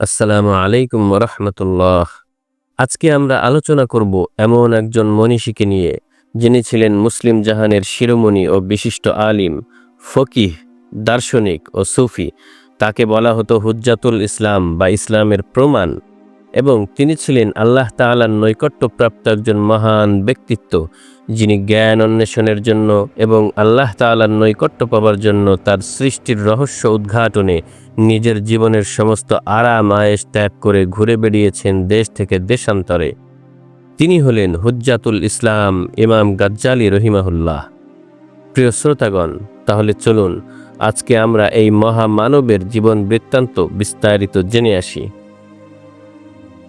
আসসালামু আলাইকুম রহমতুল্লাহ আজকে আমরা আলোচনা করব এমন একজন মনীষীকে নিয়ে, যিনি ছিলেন মুসলিম জাহানের শিরোমণি ও বিশিষ্ট আলিম, ফকিহ, দার্শনিক ও সুফি। তাকে বলা হতো হুজ্জাতুল ইসলাম বা ইসলামের প্রমাণ। এবং তিনি ছিলেন আল্লাহ তাআলার নৈকট্যপ্রাপ্ত একজন মহান ব্যক্তিত্ব। যিনি জ্ঞান অন্বেষণের জন্য এবং আল্লাহ তাআলার নৈকট্য পাবার জন্য তার সৃষ্টির রহস্য উদ্ঘাটনে নিজের জীবনের সমস্ত আরাম আয়েস ত্যাগ করে ঘুরে বেড়িয়েছেন দেশ থেকে দেশান্তরে। তিনি হলেন হুজ্জাতুল ইসলাম ইমাম গাজ্জালি রহিমাহুল্লাহ। প্রিয় শ্রোতাগণ, তাহলে চলুন আজকে আমরা এই মহামানবের জীবন বৃত্তান্ত বিস্তারিত জেনে আসি।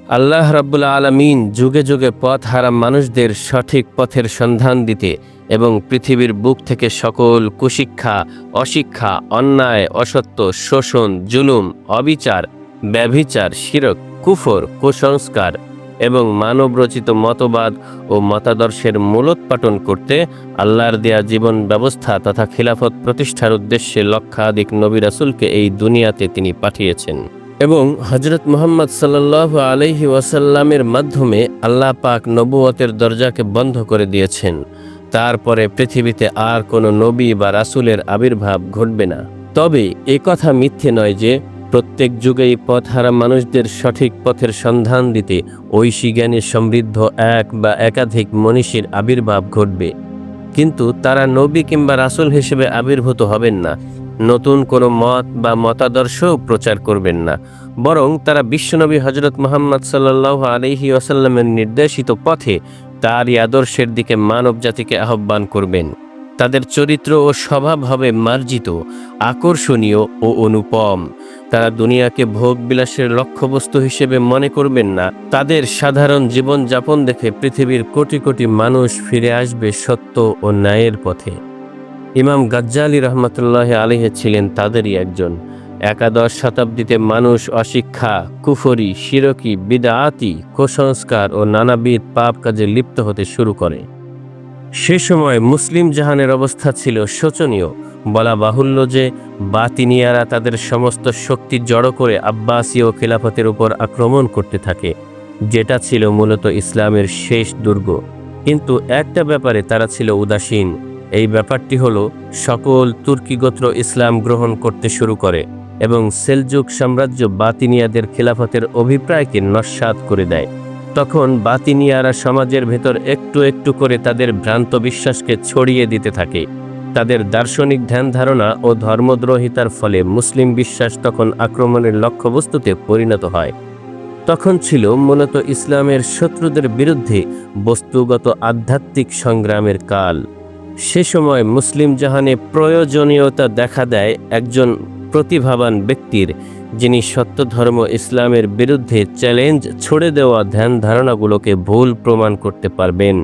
আল্লাহ রাব্বুল আলমিন যুগে যুগে পথ হারা মানুষদের সঠিক পথের সন্ধান দিতে এবং পৃথিবীর বুক থেকে সকল কুশিক্ষা, অশিক্ষা, অন্যায়, অসত্য, শোষণ, জুলুম, অবিচার, ব্যভিচার, শিরক, কুফর, কুসংস্কার এবং মানবরচিত মতবাদ ও মতাদর্শের মূলোৎপাটন করতে আল্লাহর দেয়া জীবন ব্যবস্থা তথা খিলাফত প্রতিষ্ঠার উদ্দেশ্যে লক্ষাধিক নবী রাসুলকে এই দুনিয়াতে তিনি পাঠিয়েছেন। এবং হজরত মোহাম্মদ সাল্লাহ আলহি ওয়াসাল্লামের মাধ্যমে আল্লাহ পাক নবুয়তের দরজাকে বন্ধ করে দিয়েছেন। তারপরে পৃথিবীতে আর কোনো নবী বা রাসুলের আবির্ভাব ঘটবে না। তবে এ কথা মিথ্যে নয় যে প্রত্যেক যুগেই পথহারা মানুষদের সঠিক পথের সন্ধান দিতে ঐশী জ্ঞানে সমৃদ্ধ এক বা একাধিক মনীষীর আবির্ভাব ঘটবে। কিন্তু তারা নবী কিংবা রাসুল হিসেবে আবির্ভূত হবেন না। নতুন কোনো মত বা মতাদর্শও প্রচার করবেন না, বরং তারা বিশ্বনবী হজরত মোহাম্মদ সাল্লাহ আলহি আসাল্লামের নির্দেশিত পথে তারই আদর্শের দিকে মানব জাতিকে আহ্বান করবেন। তাদের চরিত্র ও স্বভাব হবে মার্জিত, আকর্ষণীয় ও অনুপম। তারা দুনিয়াকে ভোগ বিলাসের লক্ষ্যবস্তু হিসেবে মনে করবেন না, তাদের সাধারণ জীবনযাপন দেখে পৃথিবীর কোটি কোটি মানুষ ফিরে আসবে সত্য ও ন্যায়ের পথে। ইমাম গাজ্জালি রহমতুল্লাহ আলিহে ছিলেন তাদেরই একজন। একাদশ শতাব্দীতে মানুষ অশিক্ষা, কুফরি, শিরকি, বিদাআতি, কুসংস্কার ও নানাবিধ পাপ কাজে লিপ্ত হতে শুরু করে। সে সময় মুসলিম জাহানের অবস্থা ছিল শোচনীয়। বলা বাহুল্য যে বাতিনিয়ারা তাদের সমস্ত শক্তি জড়ো করে আব্বাসীয় খিলাফতের উপর আক্রমণ করতে থাকে, যেটা ছিল মূলত ইসলামের শেষ দুর্গ। কিন্তু একটা ব্যাপারে তারা ছিল উদাসীন। এই ব্যাপারটি হল, সকল তুর্কি গোত্র ইসলাম গ্রহণ করতে শুরু করে এবং সেলজুক সাম্রাজ্য বাতিনিয়াদের খিলাফতের অভিপ্রায়কে নস্বাত করে দেয়। তখন বাতিনিয়ারা সমাজের ভেতর একটু একটু করে তাদের ভ্রান্ত বিশ্বাসকে ছড়িয়ে দিতে থাকে। তাদের দার্শনিক ধ্যান ধারণা ও ধর্মদ্রোহিতার ফলে মুসলিম বিশ্বাস তখন আক্রমণের লক্ষ্যবস্তুতে পরিণত হয়। তখন ছিল মূলত ইসলামের শত্রুদের বিরুদ্ধে বস্তুগত আধ্যাত্মিক সংগ্রামের কাল। সে সময় মুসলিম জাহানে প্রয়োজনীয়তা দেখা দেয় একজন প্রতিভাবান ব্যক্তির, যিনি সত্য ধর্ম ইসলামের বিরুদ্ধে চ্যালেঞ্জ ছড়ে দেওয়া ধ্যান ধারণাগুলোকে ভুল প্রমাণ করতে পারবেন।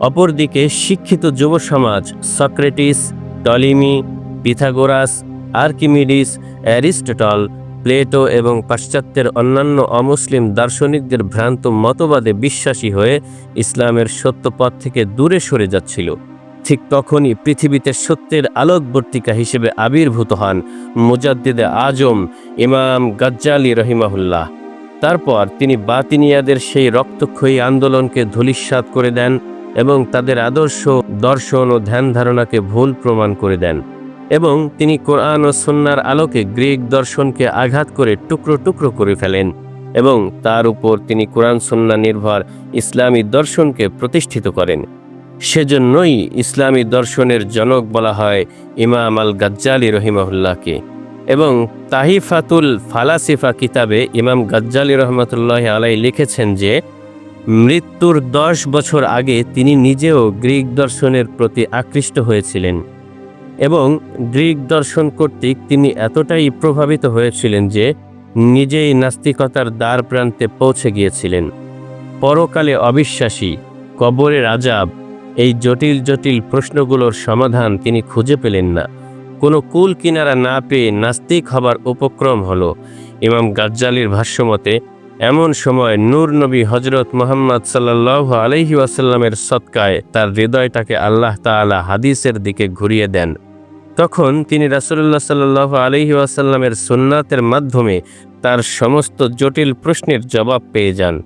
অপরদিকে শিক্ষিত যুব সমাজ, Socrates, Ptolemy, Pythagoras, Archimedes, Aristotle, Plato এবং পাশ্চাত্যের অন্যান্য অমুসলিম দার্শনিকদের ভ্রান্ত মতবাদে বিশ্বাসী হয়ে ইসলামের সত্যপথ থেকে দূরে সরে যাচ্ছিল। ঠিক তখনই পৃথিবীতে সত্যের আলোকবর্তিকা হিসেবে আবির্ভূত হন মুজাদ্দিদে আজম ইমাম গাজ্জালি রহিমাহুল্লাহ। তারপর তিনি বাতিনিয়াদের সেই রক্তক্ষয়ী আন্দোলনকে ধূলিস্বাত করে দেন এবং তাদের আদর্শ, দর্শন ও ধ্যান ধারণাকে ভুল প্রমাণ করে দেন এবং তিনি কোরআন ও সন্ন্যার আলোকে গ্রিক দর্শনকে আঘাত করে টুকরো টুকরো করে ফেলেন এবং তার উপর তিনি কোরআন সন্না নির্ভর ইসলামী দর্শনকে প্রতিষ্ঠিত করেন। সেজন্যই ইসলামী দর্শনের জনক বলা হয় ইমাম আল গাজ্জালি রহিমাহুল্লাহকে। এবং তাহিফাতুল ফালাসিফা কিতাবে ইমাম গাজ্জালি রহমতুল্লাহ আলাই লিখেছেন যে, মৃত্যুর দশ বছর আগে তিনি নিজেও গ্রিক দর্শনের প্রতি আকৃষ্ট হয়েছিলেন। এবং গ্রিক দর্শন কর্তৃক তিনি এতটাই প্রভাবিত হয়েছিলেন যে, নিজেই নাস্তিকতার দ্বার প্রান্তে পৌঁছে গিয়েছিলেন। পরকালে অবিশ্বাসী, কবরের আজাব এই জটিল জটিল প্রশ্নগুলোর সমাধান তিনি খুঁজে পেলেন না। কোনো কুল কিনারা না পেয়ে নাস্তিক হবার উপক্রম হলো। ইমাম গাজ্জালির ভাষ্যমতে, এমন সময় নূর নবী হজরত মোহাম্মদ সাল্লাহ আলহি ওয়াসাল্লামের সৎকায় তার হৃদয়টাকে আল্লাহ তাআলা হাদিসের দিকে ঘুরিয়ে দেন। তখন তিনি রাসুল্লাহ সাল্লাহ আলহি আসাল্লামের সুন্নাতের মাধ্যমে তার সমস্ত জটিল প্রশ্নের জবাব পেয়ে যান।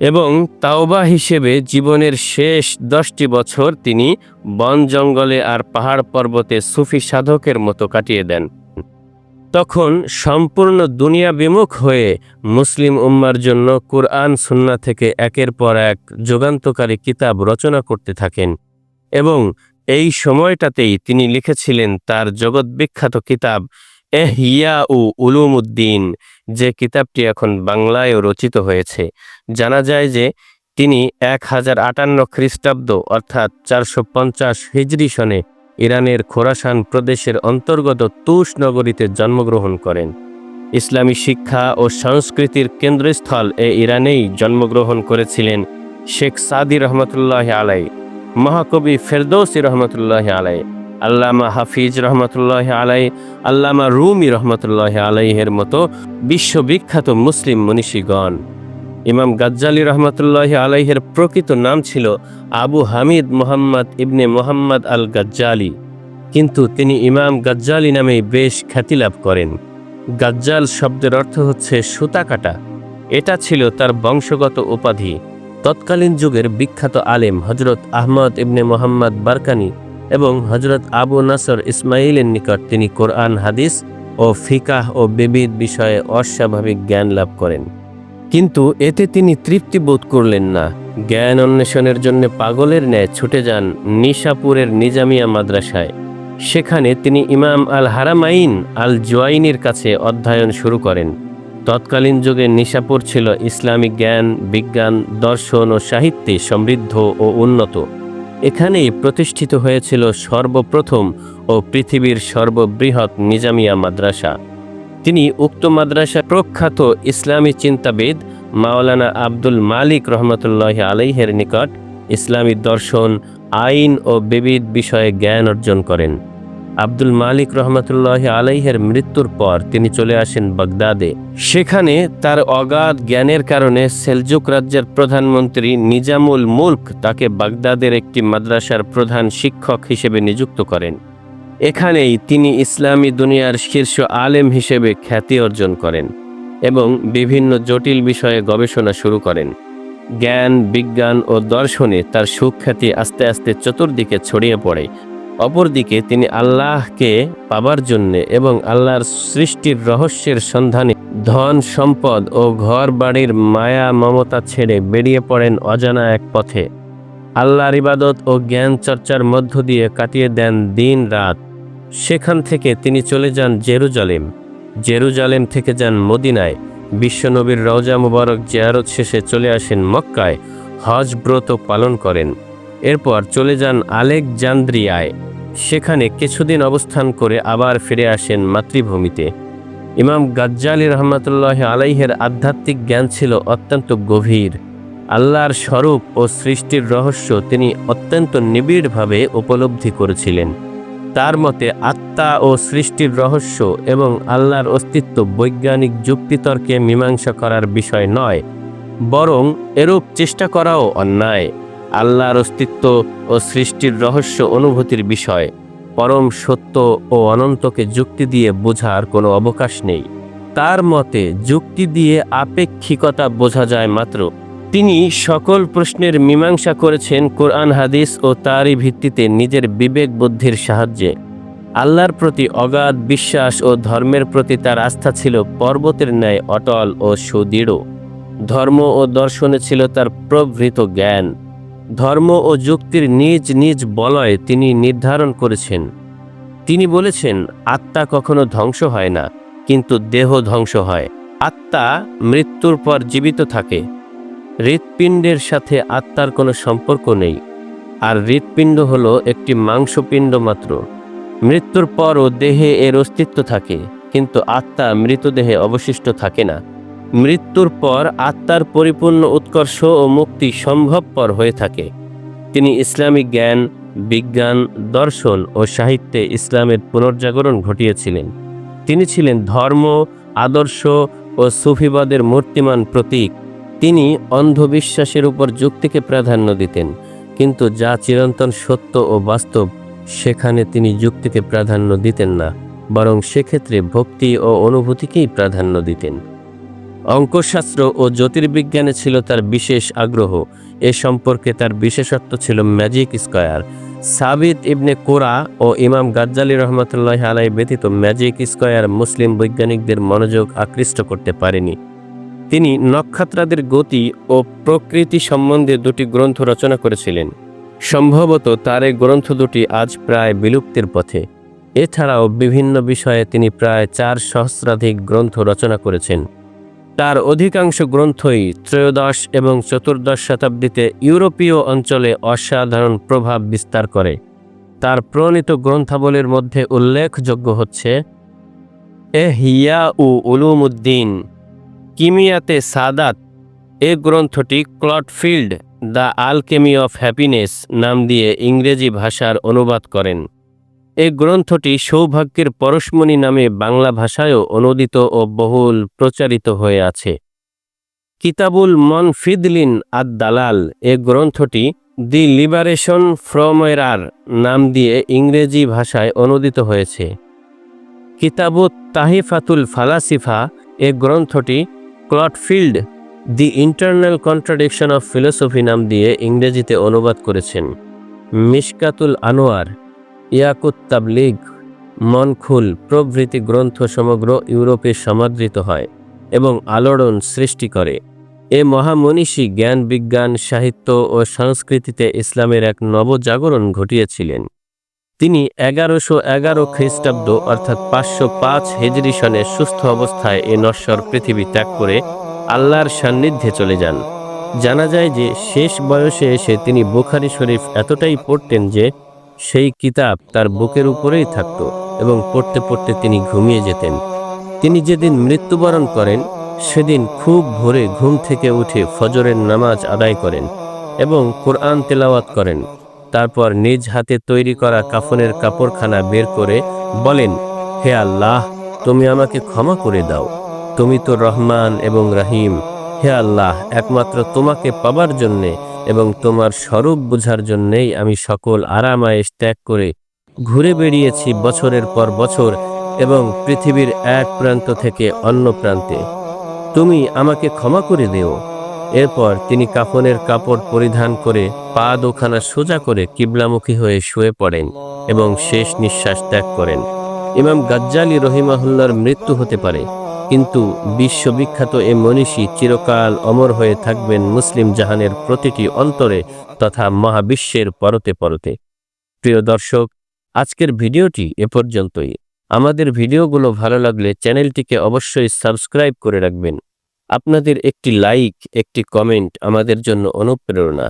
এবং তাওবা হিসেবে জীবনের শেষ দশটি বছর তিনি বন জঙ্গলে আর পাহাড় পর্বতে সুফি সাধকের মতো কাটিয়ে দেন। তখন সম্পূর্ণ দুনিয়া বিমুখ হয়ে মুসলিম উম্মার জন্য কুরআন সুন্না থেকে একের পর এক যুগান্তকারী কিতাব রচনা করতে থাকেন এবং এই সময়টাতেই তিনি লিখেছিলেন তার জগৎবিখ্যাত কিতাব এহিয়া উ উলুমুদ্দিন, যে কিতাবটি এখন বাংলায়ও রচিত হয়েছে। জানা যায় যে তিনি এক হাজার আটান্ন খ্রিস্টাব্দ, অর্থাৎ চারশো পঞ্চাশ হিজরি সনে ইরানের খোরাসান প্রদেশের অন্তর্গত তুষ নগরীতে জন্মগ্রহণ করেন। ইসলামী শিক্ষা ও সংস্কৃতির কেন্দ্রস্থল এ ইরানেই জন্মগ্রহণ করেছিলেন শেখ সাদি রহমতুল্লাহ আলাই মহাকবি ফেরদৌসি রহমতুল্লাহ আলাই আল্লামা হাফিজ রহমতুল্লাহ আলাই, আল্লামা রুমি রহমতুল্লাহ আলাইহের মতো বিশ্ববিখ্যাত মুসলিম মনীষীগণ। ইমাম গাজ্জালি রহমতুল্লাহ আলাইহের প্রকৃত নাম ছিল আবু হামিদ মোহাম্মদ ইবনে মোহাম্মদ আল গাজ্জালি কিন্তু তিনি ইমাম গাজ্জালি নামেই বেশ খ্যাতি লাভ করেন। গাজ্জাল শব্দের অর্থ হচ্ছে সুতা কাটা। এটা ছিল তার বংশগত উপাধি। তৎকালীন যুগের বিখ্যাত আলেম হজরত আহমদ ইবনে মোহাম্মদ বারকানি এবং হজরত আবু নাসর ইসমাইলের নিকট তিনি কোরআন, হাদিস ও ফিকাহ ও বিবিধ বিষয়ে অস্বাভাবিক জ্ঞান লাভ করেন। কিন্তু এতে তিনি তৃপ্তি বোধ করলেন না। জ্ঞান অন্বেষণের জন্য পাগলের ন্যায় ছুটে যান নিশাপুরের নিজামিয়া মাদ্রাসায়। সেখানে তিনি ইমাম আল হারামাইন আল জোয়াইনের কাছে অধ্যয়ন শুরু করেন। তৎকালীন যুগে নিশাপুর ছিল ইসলামিক জ্ঞান, বিজ্ঞান, দর্শন ও সাহিত্যে সমৃদ্ধ ও উন্নত। এখানেই প্রতিষ্ঠিত হয়েছিল সর্বপ্রথম ও পৃথিবীর সর্ববৃহৎ নিজামিয়া মাদ্রাসা। তিনি উক্ত মাদ্রাসা প্রখ্যাত ইসলামী চিন্তাবিদ মাওলানা আব্দুল মালিক রহমতুল্লাহ আলাইহের নিকট ইসলামী দর্শন, আইন ও বিবিধ বিষয়ে জ্ঞান অর্জন করেন। আব্দুল মালিক রহমতুল্লাহ আলাইহের মৃত্যুর পর তিনি চলে আসেন বাগদাদে। সেখানে তার অগাধ জ্ঞানের কারণে সেলজুক রাজ্যের প্রধানমন্ত্রী নিজামুল মুল্ক তাকে বাগদাদের একটি মাদ্রাসার প্রধান শিক্ষক হিসেবে নিযুক্ত করেন। এখানেই তিনি ইসলামী দুনিয়ার শীর্ষ আলেম হিসেবে খ্যাতি অর্জন করেন এবং বিভিন্ন জটিল বিষয়ে গবেষণা শুরু করেন। জ্ঞান, বিজ্ঞান ও দর্শনে তার সুখ্যাতি আস্তে আস্তে চতুর্দিকে ছড়িয়ে পড়ে। অপরদিকে তিনি আল্লাহকে পাবার জন্যে এবং আল্লাহর সৃষ্টির রহস্যের সন্ধানে ধন, সম্পদ ও ঘর বাড়ির মায়া, মমতা ছেড়ে বেরিয়ে পড়েন অজানা এক পথে। আল্লাহর ইবাদত ও জ্ঞান চর্চার মধ্য দিয়ে কাটিয়ে দেন দিন রাত। সেখান থেকে তিনি চলে যান জেরুজালেম। জেরুজালেম থেকে যান মদিনায়। বিশ্বনবীর রওজা মুবারক জিয়ারত শেষে চলে আসেন মক্কায়। হজ ব্রত পালন করেন। এরপর চলে যান আলেকজান্দ্রিয়ায়। সেখানে কিছুদিন অবস্থান করে আবার ফিরে আসেন মাতৃভূমিতে। ইমাম গাজ্জালি রহমতুল্লাহ আলাইহের আধ্যাত্মিক জ্ঞান ছিল অত্যন্ত গভীর। আল্লাহর স্বরূপ ও সৃষ্টির রহস্য তিনি অত্যন্ত নিবিড়ভাবে উপলব্ধি করেছিলেন। তার মতে আত্মা ও সৃষ্টির রহস্য এবং আল্লাহর অস্তিত্ব বৈজ্ঞানিক যুক্তিতর্কে মীমাংসা করার বিষয় নয়, বরং এরূপ চেষ্টা করাও অন্যায়। আল্লাহর অস্তিত্ব ও সৃষ্টির রহস্য অনুভূতির বিষয়। পরম সত্য ও অনন্তকে যুক্তি দিয়ে বোঝার কোনো অবকাশ নেই। তার মতে, যুক্তি দিয়ে আপেক্ষিকতা বোঝা যায় মাত্র। তিনি সকল প্রশ্নের মীমাংসা করেছেন কোরআন, হাদিস ও তারই ভিত্তিতে নিজের বিবেক বুদ্ধির সাহায্যে। আল্লাহর প্রতি অগাধ বিশ্বাস ও ধর্মের প্রতি তার আস্থা ছিল পর্বতের ন্যায় অটল ও সুদৃঢ়। ধর্ম ও দর্শনে ছিল তার প্রভৃত জ্ঞান। ধর্ম ও যুক্তির নিজ নিজ বলয় তিনি নির্ধারণ করেছেন। তিনি বলেছেন, আত্মা কখনো ধ্বংস হয় না, কিন্তু দেহ ধ্বংস হয়। আত্মা মৃত্যুর পর জীবিত থাকে। হৃৎপিণ্ডের সাথে আত্মার কোনো সম্পর্ক নেই। আর হৃৎপিণ্ড হল একটি মাংসপিণ্ড মাত্র। মৃত্যুর পরও দেহে এর অস্তিত্ব থাকে, কিন্তু আত্মা মৃতদেহে অবশিষ্ট থাকে না। মৃত্যুর পর আত্মার পরিপূর্ণ উৎকর্ষ ও মুক্তি সম্ভবপর হয়ে থাকে। তিনি ইসলামিক জ্ঞান, বিজ্ঞান, দর্শন ও সাহিত্যে ইসলামের পুনর্জাগরণ ঘটিয়েছিলেন। তিনি ছিলেন ধর্ম, আদর্শ ও সুফিবাদের মূর্তিমান প্রতীক। তিনি অন্ধবিশ্বাসের উপর যুক্তিকে প্রাধান্য দিতেন, কিন্তু যা চিরন্তন সত্য ও বাস্তব, সেখানে তিনি যুক্তিকে প্রাধান্য দিতেন না, বরং সেক্ষেত্রে ভক্তি ও অনুভূতিকেই প্রাধান্য দিতেন। অঙ্কশাস্ত্র ও জ্যোতির্বিজ্ঞানে ছিল তার বিশেষ আগ্রহ। এ সম্পর্কে তার বিশেষত্ব ছিল ম্যাজিক স্কয়ার। সাবিদ ইবনে কোরা ও ইমাম গাজ্জালি রহমতুল্লাহ আলাই ব্যতীত ম্যাজিক স্কয়ার মুসলিম বৈজ্ঞানিকদের মনোযোগ আকৃষ্ট করতে পারেনি। তিনি নক্ষত্রাদের গতি ও প্রকৃতি সম্বন্ধে দুটি গ্রন্থ রচনা করেছিলেন। সম্ভবত তার এই গ্রন্থ দুটি আজ প্রায় বিলুপ্তির পথে। এছাড়াও বিভিন্ন বিষয়ে তিনি প্রায় চার সহস্রাধিক গ্রন্থ রচনা করেছেন। তার অধিকাংশ গ্রন্থই ত্রয়োদশ এবং চতুর্দশ শতাব্দীতে ইউরোপীয় অঞ্চলে অসাধারণ প্রভাব বিস্তার করে। তার প্রণীত গ্রন্থাবলীর মধ্যে উল্লেখযোগ্য হচ্ছে এ হিয়া উ উলুমুদ্দিন, কিমিয়াতে সাদাত। এ গ্রন্থটি Claud Field the alchemy of happiness নাম দিয়ে ইংরেজি ভাষার অনুবাদ করেন। এই গ্রন্থটি সৌভাগ্যের পরশমণি নামে বাংলা ভাষায়ও অনুদিত ও বহুল প্রচারিত হয়ে আছে। কিতাবুল মন ফিদলিন আদ দালাল এ গ্রন্থটি দি লিবারেশন ফ্রম এরার নাম দিয়ে ইংরেজি ভাষায় অনুদিত হয়েছে। কিতাবু তাহিফাতুল ফালাসিফা এ গ্রন্থটি Claud Field the internal contradiction of philosophy নাম দিয়ে ইংরেজিতে অনুবাদ করেছেন। মিশকাতুল আনোয়ার ইয়াকুত তাবলিগ, মনখুল প্রভৃতি গ্রন্থ সমগ্র ইউরোপে সমাদৃত হয় এবং আলোড়ন সৃষ্টি করে। এ মহামনীষী জ্ঞান বিজ্ঞান, সাহিত্য ও সংস্কৃতিতে ইসলামের এক নবজাগরণ ঘটিয়েছিলেন। তিনি এগারোশো এগারো খ্রিস্টাব্দ, অর্থাৎ পাঁচশো পাঁচ হেজরি সনে সুস্থ অবস্থায় এ নশ্বর পৃথিবী ত্যাগ করে আল্লাহর সান্নিধ্যে চলে যান। জানা যায় যে শেষ বয়সে এসে তিনি বুখারি শরীফ এতটাই পড়তেন যে সেই কিতাব তার বুকের উপরেই থাকত এবং পড়তে পড়তে তিনি ঘুমিয়ে যেতেন। তিনি যেদিন মৃত্যুবরণ করেন, সেদিন খুব ভোরে ঘুম থেকে উঠে ফজরের নামাজ আদায় করেন এবং কোরআন তেলাওয়াত করেন। তারপর নিজ হাতে তৈরি করা কাফনের কাপড়খানা বের করে বলেন, হে আল্লাহ, তুমি আমাকে ক্ষমা করে দাও। তুমি তো রহমান এবং রাহিম। হে আল্লাহ, একমাত্র তোমাকে পাবার জন্যে এবং তোমার স্বরূপ বোঝার জন্যেই আমি সকল আরামায়েশ ত্যাগ করে ঘুরে বেড়িয়েছি বছরের পর বছর এবং পৃথিবীর এক প্রান্ত থেকে অন্য প্রান্তে। তুমি আমাকে ক্ষমা করে দিও। এরপর তিনি কাফনের কাপড় পরিধান করে পা দোখানা সোজা করে কিবলামুখী হয়ে শুয়ে পড়েন এবং শেষ নিঃশ্বাস ত্যাগ করেন। ইমাম গাজ্জালি রহিমাহুল্লার মৃত্যু হতে পারে। কিন্তু বিশ্ববিখ্যাত এ মনীষী চিরকাল অমর হয়ে থাকবেন মুসলিম জাহানের প্রতিটি অন্তরে তথা মহাবিশ্বের পরতে পরতে। প্রিয় দর্শক, আজকের ভিডিওটি এ পর্যন্তই। আমাদের ভিডিওগুলো ভালো লাগলে চ্যানেলটিকে অবশ্যই সাবস্ক্রাইব করে রাখবেন। আপনাদের একটি লাইক, একটি কমেন্ট আমাদের জন্য অনুপ্রেরণা।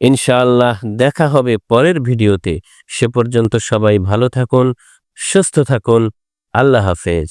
ইনশাআল্লাহ দেখা হবে পরের ভিডিওতে। সে পর্যন্ত সবাই ভালো থাকুন, সুস্থ থাকুন। আল্লাহ হাফেজ।